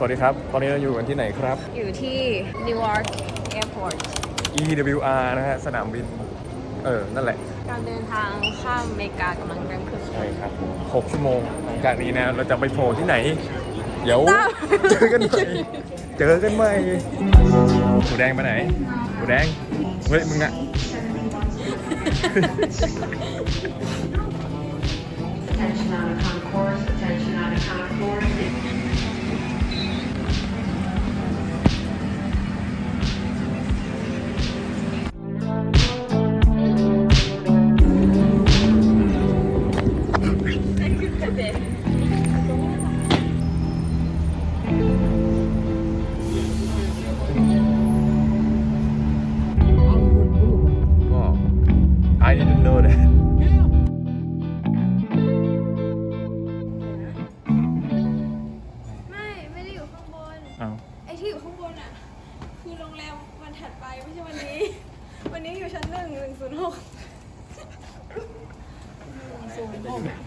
สวัสดีครับ ตอนนี้เราอยู่กันที่ไหนครับ อยู่ที่ Newark Airport EWR นะฮะ สนามบิน เออ นั่นแหละ การเดินทางข้ามอเมริกากำลังเริ่มขึ้นใช่ครับ6ชั่วโมงหลังจากนี้นะ เราจะไปโผล่ที่ไหน เดี๋ยวตามเจอกันใหม่เจอกันใหม่หมูแดงไปไหนหมูแดง เฮ้ย มึงอะ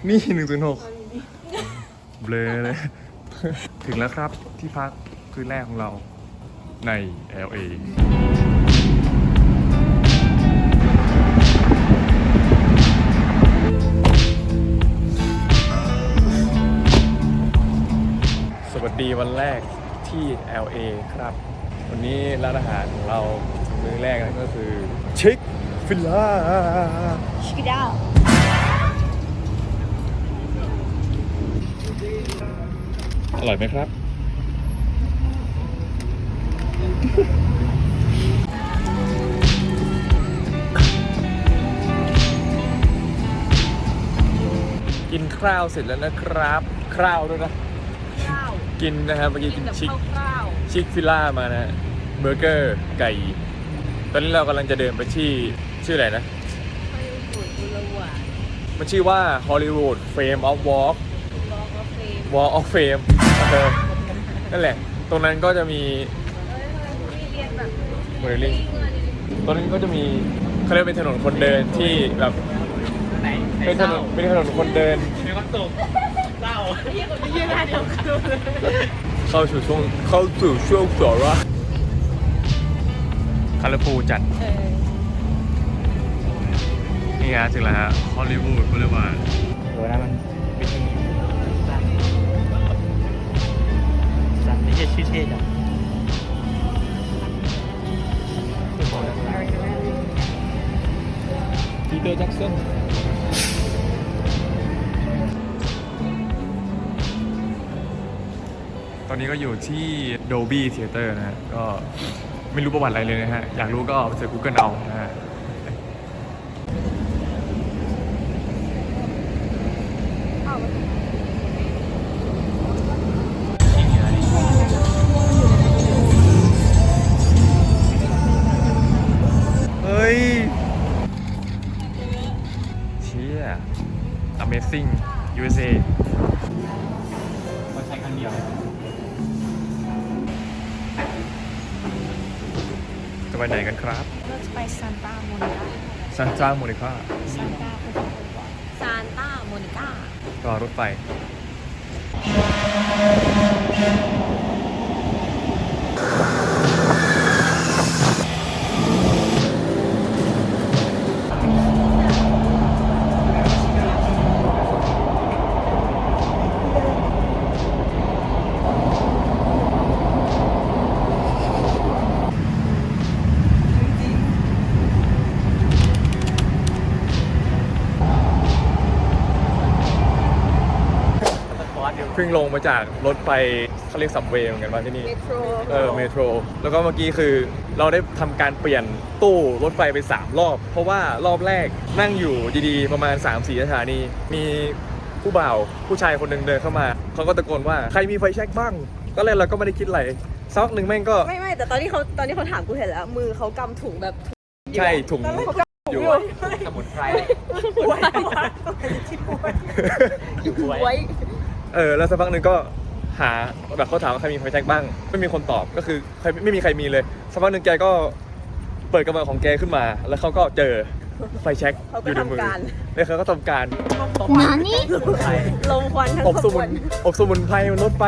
นี่หนึ่งศูนย์หกเบลอเลย ถึงแล้วครับที่พักคืนแรกของเราใน LA สวัสดีวันแรกที่ LA ครับ วันนี้ร้านอาหารของเรามื้อแรกนั่นก็คือชิคฟิลล่าชิคกี้ดาว อร่อยไหมครับ กินข้าวเสร็จแล้วนะครับข้าวด้วยนะ ข้าวกินนะครับเมื่อกี้กิกินนแบบชิคข้าวชิคฟิลล่ามานะฮะเบอร์เกอร์ไก่ ตอนนี้เรากำลังจะเดินไปที่ชื่ออะไรนะ ๆไม่บุญบุรวานมันชื่อว่า Hollywood Frame of Walk Wall of Fame เออนั่นแหละ ตรงนั้นก็จะมีโมเดลลิ่งตรงนั้นก็จะมีเขาเรียกเป็นถนนคนเดินที่แบบเป็นถนนเป็นถนนคนเดินยืนได้เดียวกันเข้าสู่ช่วงเข้าสู่ช่วงสาระคาราฟูจัดนี่ฮะถึงแล้วฮะฮอลลีวูดบริวารโหนะมัน สันไม่ใช่ชื่อเท่จังปีเตอร์แจ็กสันตอนนี้ก็อยู่ที่ Dolby Theater นะฮะ ก็ไม่รู้ประวัติอะไรเลยนะฮะ อยากรู้ก็ไปเสิร์ช Google เอานะฮะ เดียวจะไปไหนกันครับเราจะไปซานตาโมนิกาซันจ้าโมนิคาซานตาซานตาโมนิการอรถไฟ เดียวเพิ่งลงมาจากรถไฟเขาเรียกสับเวย์เหมือนกันว่าที่นี่ เมโทรเออเมโทรแล้วก็เมื่อกี้คือเราได้ทำการเปลี่ยนตู้รถไฟไป 3 รอบ เพราะว่ารอบแรกนั่งอยู่ดีๆ ประมาณ 3-4สถานี มีผู้บ่าวผู้ชายคนหนึ่งเดินเข้ามา เขาก็ตะโกนว่าใครมีไฟแช็กบ้าง ก็เลยเราก็ไม่ได้คิดอะไรสักพักหนึ่งแม่งก็ไม่ไม่แต่ตอนที่เขาตอนที่เขาถามกูเห็นแล้ว มือเขากำถุงแบบใช่ถุงเขากำถุงอยู่อยู่สมุนไพรป่วยอยู่บวยป่วย เออแล้วสักพักหนึ่งก็หาแบบเขาถามว่าใครมีไฟแช็กบ้าง ไม่มีคนตอบก็คือใครไม่มีใครมีเลยสักพักหนึ่งแกก็เปิดกระเป๋าของแกขึ้นมา แล้วเขาก็เจอไฟแช็กเขาอก็ยู่ในมือทำการแล้วเขาก็ทำการสมุนไพรลมควันทั้งอบขสบมุวนนอบสมุนไพรบนรถไฟ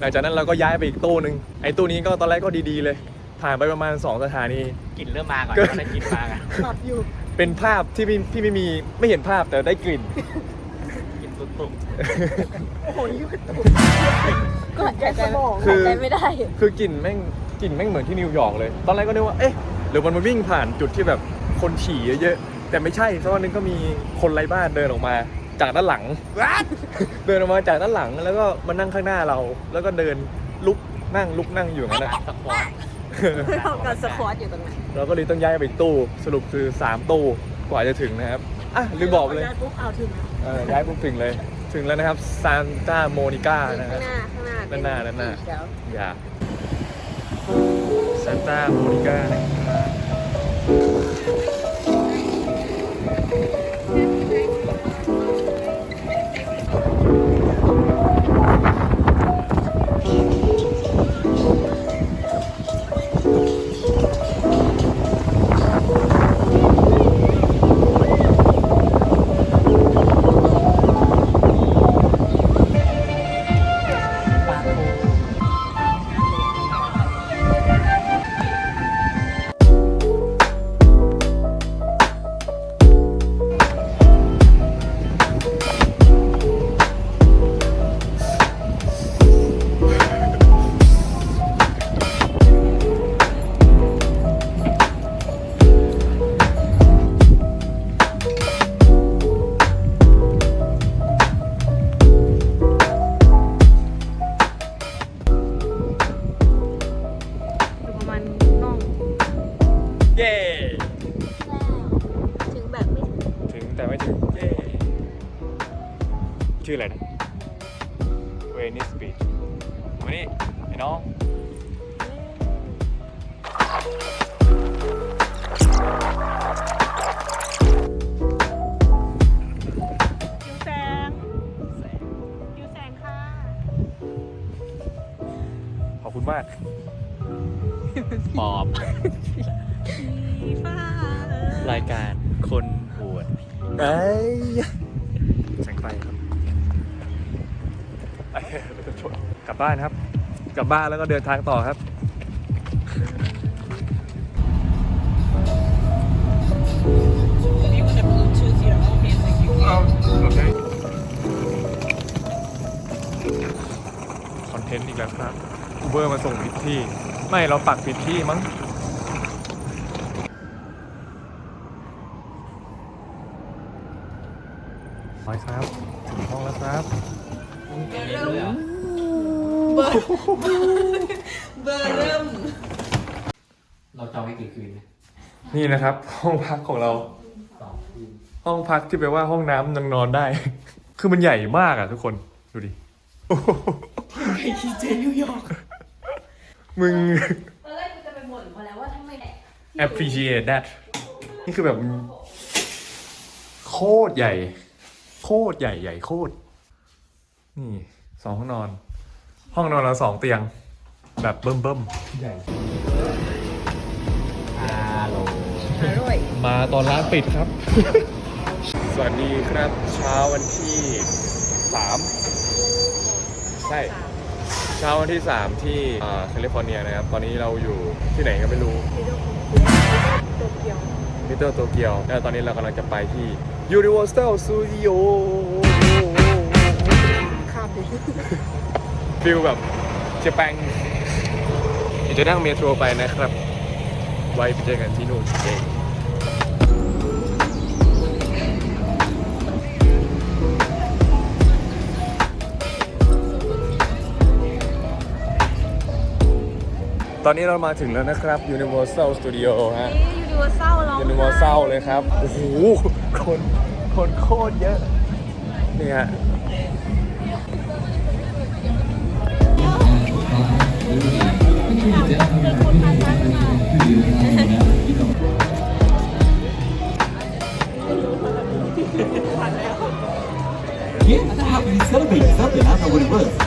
หลังจากนั้นเราก็ย้ายไปอีกตู้หนึ่งไอ้ตู้นี้ก็ตอนแรกก็ดีๆเลย ผ่านไปประมาณ 2 สถานีกลิ่นเริ่มมาก่อนก็ก็ได้กลิ่นมาอะหลับอยู่เป็นภาพที่พี่พี่ไม่มีไม่เห็นภาพแต่ได้กลิ่นกลิ่นตุ้ม โอ้โหยืดตูดก็หายใจคือหายใจไม่ได้ คือกลิ่นแม่งกลิ่นแม่งเหมือนที่นิวยอร์กเลย ตอนแรกก็นึกว่า เอ๊ะ หรือมันมาวิ่งผ่านจุดที่แบบคนฉี่เยอะๆ แต่ไม่ใช่สักวันหนึงก็มีคนไร้บ้านเดินออกมา จากด้านหลัง เดินออกมาจากด้านหลังแล้วก็มานั่งข้างหน้าเรา แล้วก็เดินลุกนั่งลุกนั่งอยู่อย่างนั้นๆนะการสควอตทำการสควอตอยู่ตรงนั้นเราก็เลยต้องย้ายไปอีกตู้ สรุปคือ 3 ตู้กว่าจะถึงนะครับ อะลืมบอกไปเลยย้ายปุ๊บเอาถึงนะ เออย้ายปุ๊บถึงเลย ถึงแล้วนะครับซานตาโมนิกานะคข้ารับ งหน้าข้างหน้าด้านหน้าด้านหน้า เดี๋ยว อย่าซานตาโมนิกานะครับ ออะไรนะเวนิสบีชมานี่ไอ้น้องยูแสงยูแสงค่ะขอบคุณมากปอบ สีฟ้ารายการคนบวชไอ้แสงไฟครับไอ้รถจะชนกลั บบ้านครับ กลับบ้านแล้วก็เดินทางต่อครับ คอนเทนต์อีกแล้วครับอูเบอร์มาส่งผิดที่ ไม่เราปักผิดที่มั้งไปครับ เราจองไปกี่คืนนะนี่นะครับ ห้องพักของเรา สองคืนห้องพักที่แปลว่าห้องน้ำยังนอนได้ คือมันใหญ่มากอะทุกคนดูดิไอ้คีเจนิวยอร์กมึง ตอนแรกกูจะไปบ่นเขาแล้วว่าทำไม appreciate that นี่คือแบบมันโคตรใหญ่ โคตรใหญ่ใหญ่โคตร นี่สองห้องนอน ห้องนอนเราสองเตียง แบบเบิ่มเบิ่มๆใหญ่ฮัลโหลอร่อย มาตอนร้านปิดครับ สวัสดีครับเช้าวันที่สามใช่เช้าวันที่สามที่อ่าแคลิฟอร์เนียนะครับ ตอนนี้เราอยู่ที่ไหนก็ไม่รู้โตเกียวลิตเติ้ลโตเกียวแล้วตอนนี้เรากำลังจะไปที่ Universal Studio ข้ามดิ ฟิลแบบเจแปงเดี๋ยวจะนั่งเมโทรไปนะครับ ไว้ไปเจอกันที่นู่นเองตอนนี้เรามาถึงแล้วนะครับ Universal Studio ฮะนี่ยูนิเวอร์แซลเรายูนิเวอร์แซลเลยครับ โอ้โห คน คนโคตรเยอะ นี่ฮะ Yeah, that's how we celebrate something. I don't know what it was.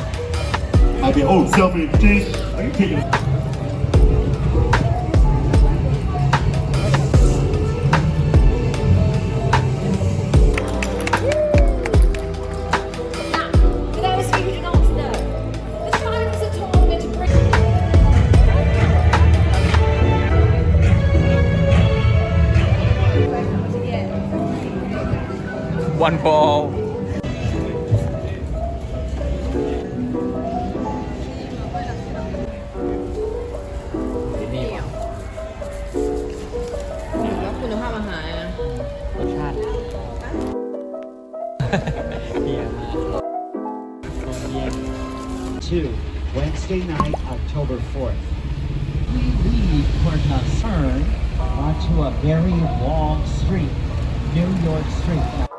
I've been, oh, celebrating. Are you kidding? ย็น Two, Wednesday night, October 4th. We leave Port Lucerne onto a very long street, New York Street.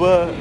Curitiba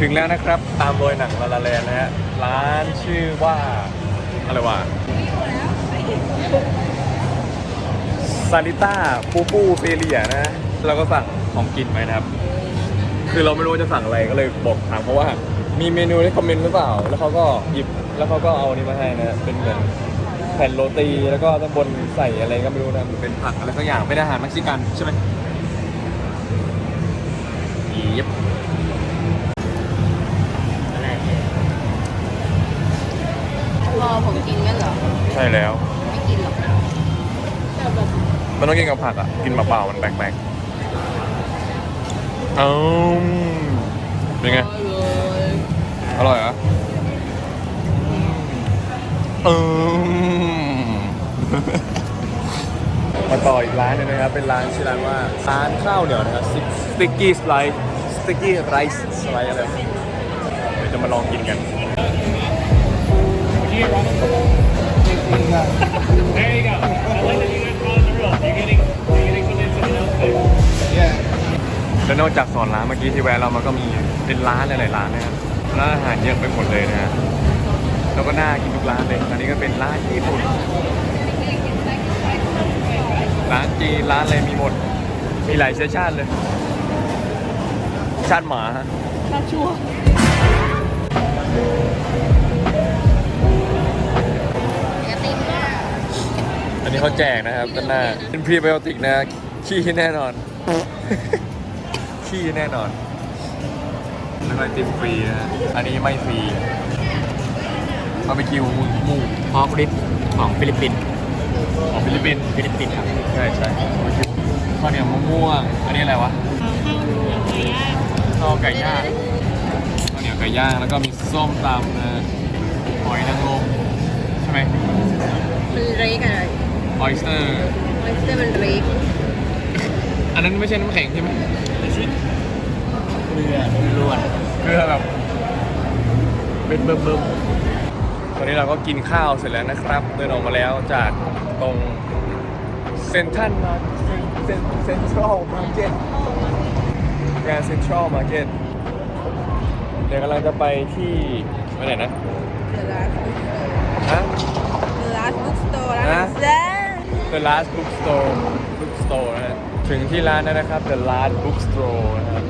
ถึงแล้วนะครับ ตามรอยหนังลาลาแลนนะฮะ ร้านชื่อว่า อะไรวะซาลิต้าปูปูเฟเลียนะ เราก็สั่งของกินไปนะครับ คือเราไม่รู้ว่าจะสั่งอะไรก็เลยบอกถามเขาะว่า มีเมนูให้คอมเมนต์หรือเปล่า แล้วเขาก็หยิบ แล้วเขาก็เอานี่มาให้นะ เป็นเหมือนแผ่นโรตี แล้วก็ด้านบนใส่อะไรก็ไม่รู้นะเหมือนเป็นผักอะไรสักอย่าง เป็นอาหารเม็กซิกันใช่ไหมยิบ รอผม กินกันเหรอ ใช่แล้ว ไม่กินหรอกมันต้องกินกับผักอะ กินเปล่าๆมันแปลกๆเอาเป็นไงอร่อยเหรออืม มาต่ออีกร้านหนึงนะครับ เป็นร้านชื่อร้านว่าร้านข้าวเหนียวนะครับ sticky slice sticky rice slice อะไรเดี๋ยวจะมาลองกินกัน แล้วนอกจากสอนร้านเมื่อกี้ที่แวะเรามันก็มีเป็นร้านหลายๆร้านนะครับร้านอาหารเยอะไปหมดเลยนะฮะแล้วก็น่ากินทุกร้านเลยอันนี้ก็เป็นร้านญี่ปุ่น ร้านจีนร้านอะไรมีหมด มีหลายเชื้อชาติเลย ชาติหมาฮะ น่าชั่ว อันนี้เขาแจกนะครับด้านหน้าเป็นพรีไบโอติกนะขี้แน่นอน ขี้แน่นอนแล้วก็ไอติมฟรีนะฮะอันนี้ไม่ฟรีบาร์บีคิวหมูพอกริปของฟิลิปปินส์ของฟิลิปปินส์ฟิลิปปินส์ครับใช่ใช่ข้าวเหนียวมะม่วง อันนี้อะไรวะข้าวเหนียวไก่ย่างข้าวไก่ย่างข้าวเหนียวไก่ย่างแล้วก็มีส้มตำนะหอยนางรมใช่ไหมมันเรกอะไร ออยสเตอร์มันจะมันเรกอันนั้นไม่ใช่น้ำแข็งใช่ไหมเรือล้วนเกลือแบบเป็นเบิ่มๆตอนนี้เราก็กินข้าวเสร็จแล้วนะครับ เดินออกมาแล้วจากตรงเซนทันมาเเซ็นทรัลมาร์เก็ตงานเซ็นทรัลมาร์เก็ตเดี๋ยวกำลังจะไปที่ไปไหนนะเดอะลาสบุ๊กสโตร์ฮะเดอะลาสบุ๊กสโตร์ร้านหฮะนังสือ The Last Bookstore Bookstore นะฮะถึงที่ร้านแล้วนะครับ The Last Bookstore นะครับ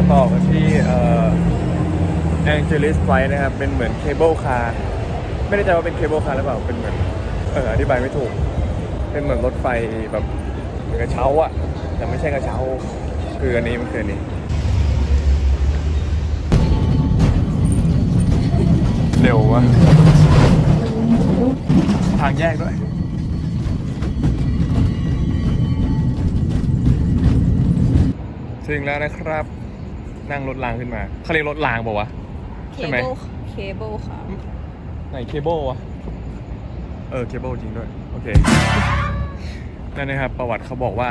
มาต่อกันที่เอ่อ Angeles Flight นะครับ เป็นเหมือนเคเบิลคาร์ไม่แน่ใจว่าเป็นเคเบิลคาร์หรือเปล่า เป็นเหมือน เอออธิบายไม่ถูก เป็นเหมือนรถไฟแบบกระเช้าอะแต่ไม่ใช่กระเช้า คืออันนี้มันคืออันนี้เร็ววะทางแยกด้วยถึงแล้วนะครับ นั่งรถรางขึ้นมาเขาเรียกรถรางเปล่าวะ เคใช่ไหม เบิลเคเบิลค่ะ ไหนเคเบิลวะ เออเคเบิลจริงด้วย โอเค นั่นนะครับ ประวัติเขาบอกว่า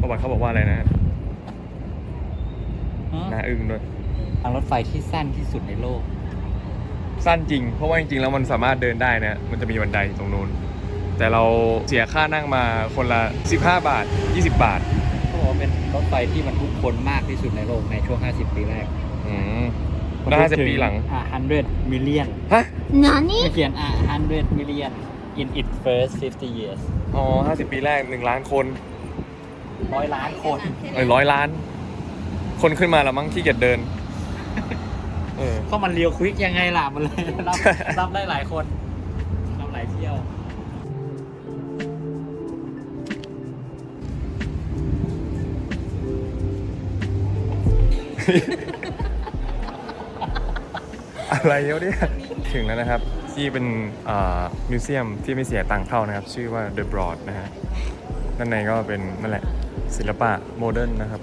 ประวัติเขาบอกว่าอะไรนะน่าอึ้งด้วย ทางรถไฟที่สั้นที่สุดในโลก สั้นจริง เพราะว่าจริงๆ แล้วมันสามารถเดินได้นะ มันจะมีบันไดตรงนู้น แต่เราเสียค่านั่งมาคนละ 15 บาท 20 บาท เขาบอกว่าเป็นรถไฟที่บรรทุก คนมากที่สุดในโลกในช่วง 50 ปีแรกอืมแล้วห้าสิบปีหลัง อ่า100 million ฮะไม่เขียนอ่า100 million in its first 50 years อ๋อ50ปีแรก1ล้านคนร้อยล้านคน เอ้ยร้อยล้าน คนขึ้นมาแล้วมั้งขี้เกียจเดิน เออ ก็มันเรียวควิกยังไงล่ะ มันเลยรับ รับได้หลายคนรับหลายเที่ยว อะไรเยอะเนี่ยถึงแล้วนะครับ ที่เป็นมิวเซียมที่ไม่เสียตังค์เข้านะครับ ชื่อว่า The Broad นะฮะด้านในก็เป็นนั่นแหละศิลปะโมเดิร์นนะครับ